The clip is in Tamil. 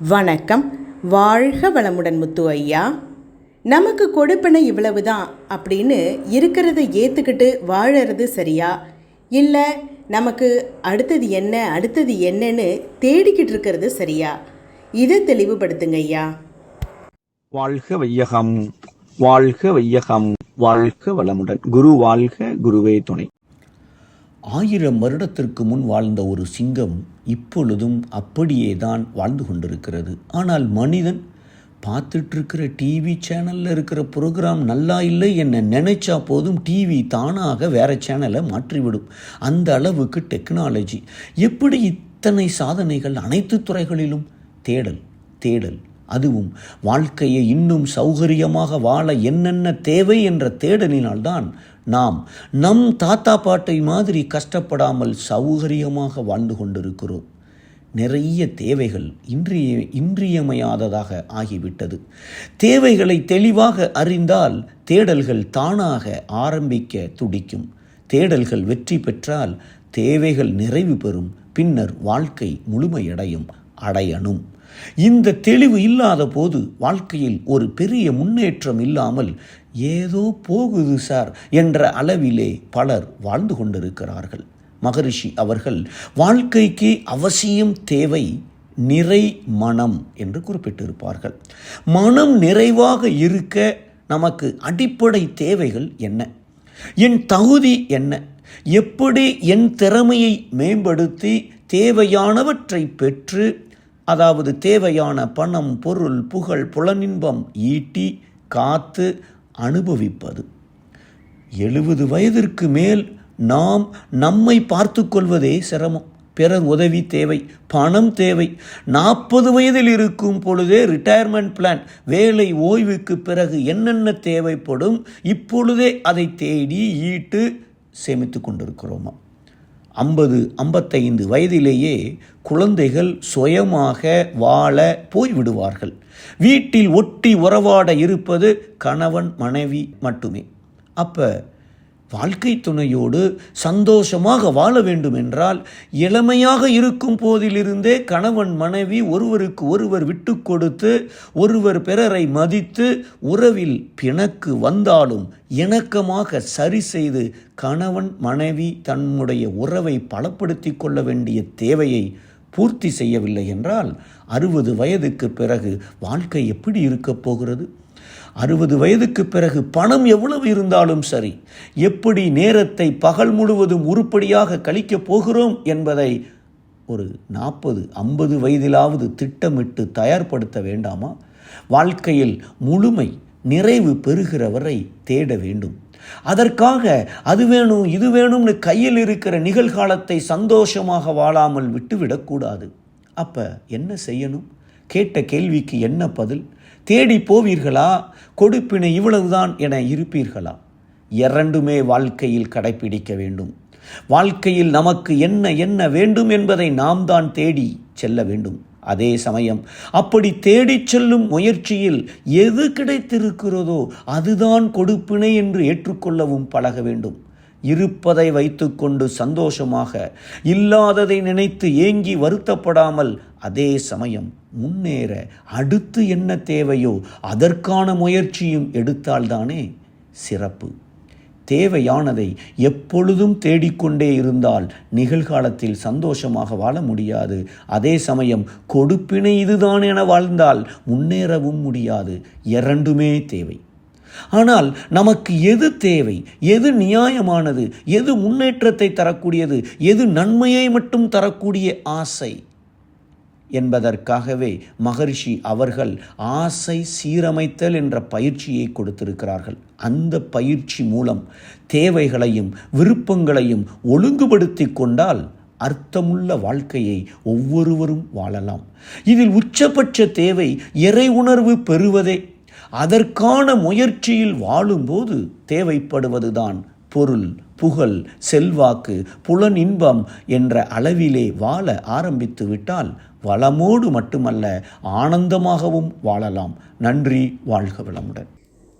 வணக்கம். வாழ்க வளமுடன் முத்து ஐயா. நமக்கு கொடுப்பன இவ்வளவு தான் அப்படின்னு இருக்கிறத ஏற்றுக்கிட்டு வாழறது சரியா? இல்லை நமக்கு அடுத்தது என்ன அடுத்தது என்னன்னு தேடிக்கிட்டு இருக்கிறது சரியா? இதை தெளிவுபடுத்துங்க ஐயா. வாழ்க வையகம் வாழ்க வையகம் வாழ்க வளமுடன். குரு வாழ்க குருவே துணை. ஆயிரம் வருடத்திற்கு முன் வாழ்ந்த ஒரு சிங்கம் இப்பொழுதும் அப்படியே தான் வாழ்ந்து கொண்டிருக்கிறது. ஆனால் மனிதன் பார்த்துட்ருக்கிற டிவி சேனலில் இருக்கிற ப்ரோக்ராம் நல்லா இல்லை என்ன நினைச்சா போதும் டிவி தானாக வேற சேனலை மாற்றிவிடும். அந்த அளவுக்கு டெக்னாலஜி எப்படி இத்தனை சாதனைகள் அனைத்து துறைகளிலும்? தேடல் தேடல். அதுவும் வாழ்க்கையை இன்னும் சௌகரியமாக வாழ என்னென்ன தேவை என்ற தேடலினால்தான் நாம் நம் தாத்தா பாட்டை மாதிரி கஷ்டப்படாமல் சௌகரியமாக வாழ்ந்து கொண்டிருக்கிறோம். நிறைய தேவைகள் இன்றிய இன்றியமையாததாக ஆகிவிட்டது. தேவைகளை தெளிவாக அறிந்தால் தேடல்கள் தானாக ஆரம்பிக்க துடிக்கும். தேடல்கள் வெற்றி பெற்றால் தேவைகள் நிறைவு பெறும். பின்னர் வாழ்க்கை முழுமையடையும் அடையணும். இந்த தெளிவு இல்லாத போது வாழ்க்கையில் ஒரு பெரிய முன்னேற்றம் இல்லாமல் ஏதோ போகுது சார் என்ற அளவிலே பலர் வாழ்ந்து கொண்டிருக்கிறார்கள். மகரிஷி அவர்கள் வாழ்க்கைக்கு அவசியம் தேவை நிறை மனம் என்று குறிப்பிட்டிருப்பார்கள். மனம் நிறைவாக இருக்க நமக்கு அடிப்படை தேவைகள் என்ன? என் தகுதி என்ன? எப்படி என் திறமையை மேம்படுத்தி தேவையானவற்றை பெற்று அதாவது தேவையான பணம் பொருள் புகழ் புலனின்பம் ஈட்டி காத்து அனுபவிப்பது. எழுபது வயதிற்கு மேல் நாம் நம்மை பார்த்து கொள்வதே சிரமம். பிறர் உதவி தேவை பணம் தேவை. நாற்பது வயதில் இருக்கும் பொழுதே ரிட்டையர்மெண்ட் பிளான் வேலை ஓய்வுக்கு பிறகு என்னென்ன தேவைப்படும் இப்பொழுதே அதை தேடி ஈட்டு சேமித்து கொண்டிருக்கிறோமா? ஐம்பது ஐம்பத்தைந்து வயதிலேயே குழந்தைகள் சுயமாக வாழ போய்விடுவார்கள். வீட்டில் ஒட்டி உறவாட இருப்பது கணவன் மனைவி மட்டுமே. அப்போ வாழ்க்கை துணையோடு சந்தோஷமாக வாழ வேண்டும் என்றால் இளமையாக இருக்கும் போதிலிருந்தே கணவன் மனைவி ஒருவருக்கு ஒருவர் விட்டு கொடுத்து ஒருவர் பிறரை மதித்து உறவில் பிணக்கு வந்தாலும் இணக்கமாக சரி செய்து கணவன் மனைவி தன்னுடைய உறவை பலப்படுத்தி கொள்ள வேண்டிய தேவையை பூர்த்தி செய்யவில்லை என்றால் அறுபது வயதுக்கு பிறகு வாழ்க்கை எப்படி இருக்கப் போகிறது? அறுபது வயதுக்கு பிறகு பணம் எவ்வளவு இருந்தாலும் சரி எப்படி நேரத்தை பகல் முழுவதும் உருப்படியாக கழிக்கப் போகிறோம் என்பதை ஒரு நாற்பது ஐம்பது வயதிலாவது திட்டமிட்டு தயார்படுத்த வேண்டாமா? வாழ்க்கையில் முழுமை நிறைவு பெறுகிற வரை தேட வேண்டும். அதற்காக அது வேணும் இது வேணும்னு கையில் இருக்கிற நிகழ்காலத்தை சந்தோஷமாக வாழாமல் விட்டுவிடக்கூடாது. அப்போ என்ன செய்யணும்? கேட்ட கேள்விக்கு என்ன பதில்? தேடி போவீர்களா? கொடுப்பினை இவ்வளவுதான் என இருப்பீர்களா? இரண்டுமே வாழ்க்கையில் கடைப்பிடிக்க வேண்டும். வாழ்க்கையில் நமக்கு என்ன என்ன வேண்டும் என்பதை நாம் தான் தேடி செல்ல வேண்டும். அதே சமயம் அப்படி தேடிச் செல்லும் முயற்சியில் எது கிடைத்திருக்கிறதோ அதுதான் கொடுப்பினை என்று ஏற்றுக்கொள்ளவும் பழக வேண்டும். இருப்பதை வைத்துக்கொண்டு சந்தோஷமாக இல்லாததை நினைத்து ஏங்கி வருத்தப்படாமல் அதே சமயம் முன்னேற அடுத்து என்ன தேவையோ அதற்கான முயற்சியும் எடுத்தால்தானே சிறப்பு. தேவையானதை எப்பொழுதும் தேடிக்கொண்டே இருந்தால் நிகழ்காலத்தில் சந்தோஷமாக வாழ முடியாது. அதே சமயம் கொடுப்பினை இதுதான் என வாழ்ந்தால் முன்னேறவும் முடியாது. இரண்டுமே தேவை. ஆனால் நமக்கு எது தேவை எது நியாயமானது எது முன்னேற்றத்தை தரக்கூடியது எது நன்மையை மட்டும் தரக்கூடிய ஆசை என்பதற்காகவே மகரிஷி அவர்கள் ஆசை சீரமைத்தல் என்ற பயிற்சியை கொடுத்திருக்கிறார்கள். அந்த பயிற்சி மூலம் தேவைகளையும் விருப்பங்களையும் ஒழுங்குபடுத்தி கொண்டால் அர்த்தமுள்ள வாழ்க்கையை ஒவ்வொருவரும் வாழலாம். இதில் உச்சபட்ச தேவை இறை உணர்வு பெறுவதே அதற்கான முயற்சியில் வாழும்போது தேவைப்படுவதுதான் பொருள் புகழ் செல்வாக்கு புலன் இன்பம் என்ற அளவிலே வாழ ஆரம்பித்து விட்டால் வளமோடு மட்டுமல்ல ஆனந்தமாகவும் வாழலாம். நன்றி வாழ்க வளமுடன்.